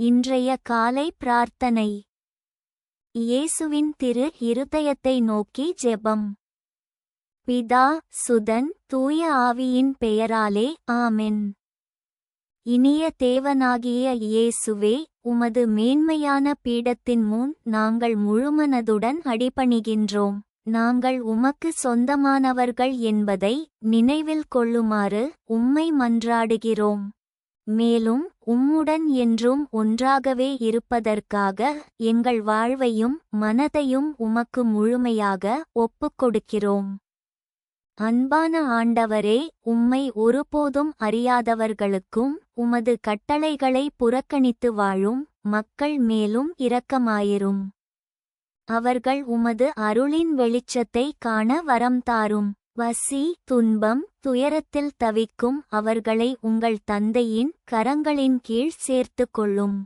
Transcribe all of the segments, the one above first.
இன்றைய காலை பிரார்த்தனை. இயேசுவின் திரு இருதயத்தை நோக்கி ஜெபம். பிதா சுதன் தூய ஆவியின் பெயராலே ஆமென். இனிய தேவனாகிய இயேசுவே உமது மேன்மையான பீடத்தின் முன் நாங்கள் முழுமனதுடன் அடிபணிகின்றோம். நாங்கள் உமக்கு சொந்தமானவர்கள் என்பதை நினைவில் கொள்ளுமாறு உம்மை மன்றாடுகிறோம். மேலும் உம்முடன் என்றும் ஒன்றாகவே இருப்பதற்காக எங்கள் வாழ்வையும் மனதையும் உமக்கு முழுமையாக ஒப்புக்கொடுக்கிறோம் அன்பான ஆண்டவரே உம்மை ஒருபோதும் அறியாதவர்களுக்கும் உமது கட்டளைகளை புறக்கணித்து வாழும் மக்கள் மேலும் இரக்கமாயிரும். அவர்கள் உமது அருளின் வெளிச்சத்தை காண வரம் தாரும். வசி துன்பம் துயரத்தில் தவிக்கும் அவர்களை உங்கள் தந்தையின் கரங்களின் கீழ் சேர்த்து கொள்ளும்.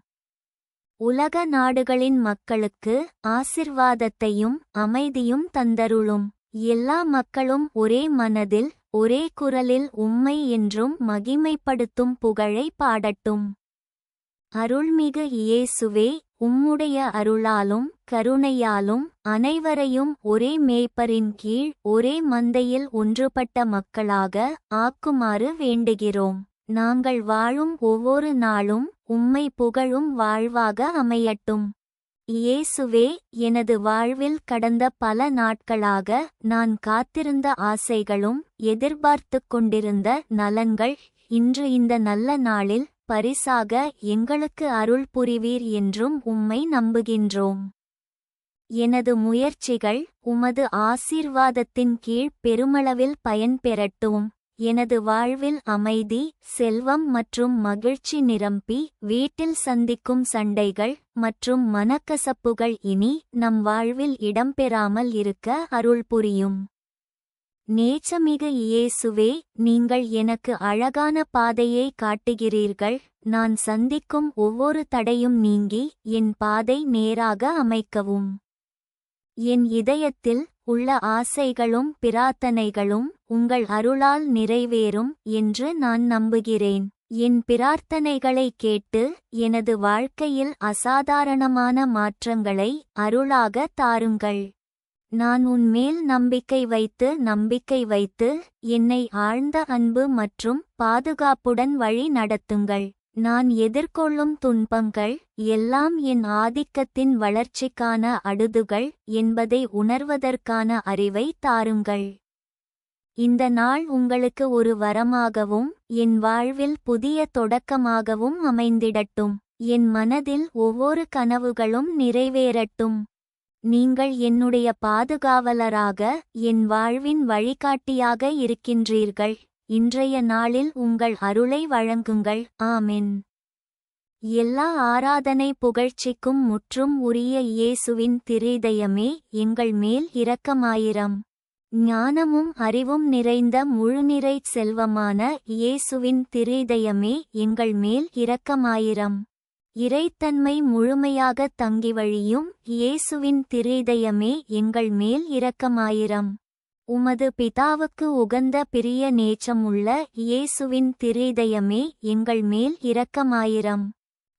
உலக நாடுகளின் மக்களுக்கு ஆசிர்வாதத்தையும் அமைதியும் தந்தருளும். எல்லா மக்களும் ஒரே மனதில் ஒரே குரலில் உம்மை என்றும் மகிமைப்படுத்தும் புகழை பாடட்டும். அருள்மிகு இயேசுவே உம்முடைய அருளாலும் கருணையாலும் அனைவரையும் ஒரே மேய்ப்பரின் கீழ் ஒரே மந்தையில் ஒன்றுபட்ட மக்களாக ஆக்குமாறு வேண்டுகிறோம். நாங்கள் வாழும் ஒவ்வொரு நாளும் உம்மை புகழும் வாழ்வாக அமையட்டும். இயேசுவே எனது வாழ்வில் கடந்த பல நாட்களாக நான் காத்திருந்த ஆசைகளும் எதிர்பார்த்துக் கொண்டிருந்த நலன்கள் இன்று இந்த நல்ல நாளில் பரிசாக எங்களுக்கு அருள் புரிவீர் என்றும் உம்மை நம்புகின்றோம். எனது முயற்சிகள் உமது ஆசீர்வாதத்தின் கீழ் பெருமளவில் பயன்பெறட்டும் எனது வாழ்வில் அமைதி செல்வம் மற்றும் மகிழ்ச்சி நிரம்பி வீட்டில் சந்திக்கும் சண்டைகள் மற்றும் மனக்கசப்புகள் இனி நம் வாழ்வில் இடம்பெறாமல் இருக்க அருள் புரியும். நேச்சமிகு இயேசுவே நீங்கள் எனக்கு அழகான பாதையை காட்டுகிறீர்கள். நான் சந்திக்கும் ஒவ்வொரு தடையும் நீங்கி என் பாதை நேராக அமைக்கவும். என் இதயத்தில் உள்ள ஆசைகளும் பிரார்த்தனைகளும் உங்கள் அருளால் நிறைவேறும் என்று நான் நம்புகிறேன். என் பிரார்த்தனைகளை கேட்டு எனது வாழ்க்கையில் அசாதாரணமான மாற்றங்களை அருளாக தாருங்கள். நான் உன்மேல் நம்பிக்கை வைத்து நம்பிக்கை வைத்து என்னை ஆழ்ந்த அன்பு மற்றும் பாதுகாப்புடன் வழி நடத்துங்கள். நான் எதிர்கொள்ளும் துன்பங்கள் எல்லாம் என் ஆதிக்கத்தின் வளர்ச்சிக்கான அடுதுகள் என்பதை உணர்வதற்கான அறிவை தாருங்கள். இந்த நாள் உங்களுக்கு ஒரு வரமாகவும் என் வாழ்வில் புதிய தொடக்கமாகவும் அமைந்திடட்டும். என் மனதில் ஒவ்வொரு கனவுகளும் நிறைவேறட்டும். நீங்கள் என்னுடைய பாதுகாவலராக என் வாழ்வின் வழிகாட்டியாக இருக்கின்றீர்கள். இன்றைய நாளில் உங்கள் அருளை வழங்குங்கள். ஆமென். எல்லா ஆராதனை புகழ்ச்சிக்கும் முற்றும் உரிய இயேசுவின் திரிதயமே எங்கள் மேல் இரக்கமாயிரம். ஞானமும் அறிவும் நிறைந்த முழுநிறை செல்வமான இயேசுவின் திரிதயமே எங்கள் மேல் இரக்கமாயிரம். இறைத்தன்மை முழுமையாக தங்கி வழியும் இயேசுவின் திரிதயமே எங்கள் மேல் இரக்கமாயிரம். உமது பிதாவுக்கு உகந்த பிரிய நேச்சமுள்ள இயேசுவின் திரிதயமே எங்கள் மேல் இரக்கமாயிரம்.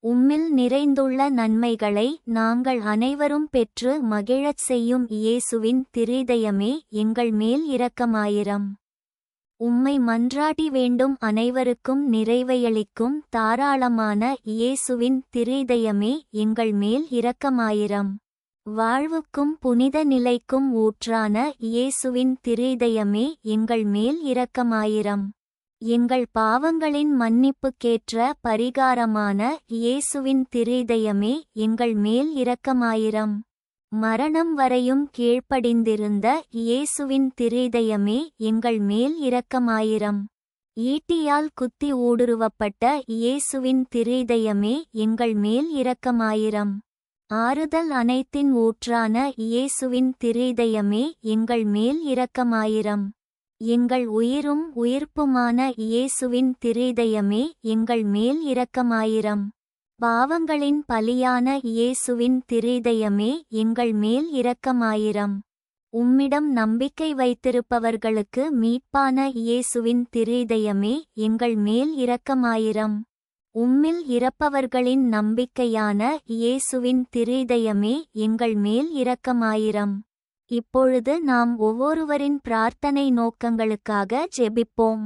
உம்மில் நிறைந்துள்ள நன்மைகளை நாங்கள் அனைவரும் பெற்று மகிழச் செய்யும் இயேசுவின் திரிதயமே எங்கள் மேல் இரக்கமாயிரம். உம்மை மன்றாடி வேண்டும் அனைவருக்கும் நிறைவையளிக்கும் தாராளமான இயேசுவின் திரிதயமே எங்கள் மேல் இரக்கமாயிரம். வாழ்வுக்கும் புனித நிலைக்கும் ஊற்றான இயேசுவின் திரிதயமே எங்கள் மேல் இரக்கமாயிரம். எங்கள் பாவங்களின் மன்னிப்புக்கேற்ற பரிகாரமான இயேசுவின் திரிதயமே எங்கள் மேல் இரக்கமாயிரம். மரணம் வரையும் கீழ்ப்படிந்திருந்த இயேசுவின் திரிதயமே எங்கள் மேல் இரக்கமாயிரம். ஈட்டியால் குத்தி ஊடுருவப்பட்ட இயேசுவின் திரிதயமே எங்கள் மேல் இரக்கமாயிரம். ஆறுதல் அனைத்தின் ஊற்றான இயேசுவின் திரிதயமே எங்கள் மேல் இரக்கமாயிரம். எங்கள் உயிரும் உயிர்ப்புமான இயேசுவின் திரிதயமே எங்கள் மேல் இரக்கமாயிரம். பாவங்களின் பலியான இயேசுவின் திரிதயமே எங்கள் மேல் இரக்கமாயிரம். உம்மிடம் நம்பிக்கை வைத்திருப்பவர்களுக்கு மீட்பான இயேசுவின் திரிதயமே எங்கள் மேல் இரக்கமாயிரம். உம்மில் இறப்பவர்களின் நம்பிக்கையான இயேசுவின் திரிதயமே எங்கள் மேல் இரக்கமாயிரம். இப்பொழுது நாம் ஒவ்வொருவரின் பிரார்த்தனை நோக்கங்களுக்காக ஜெபிப்போம்.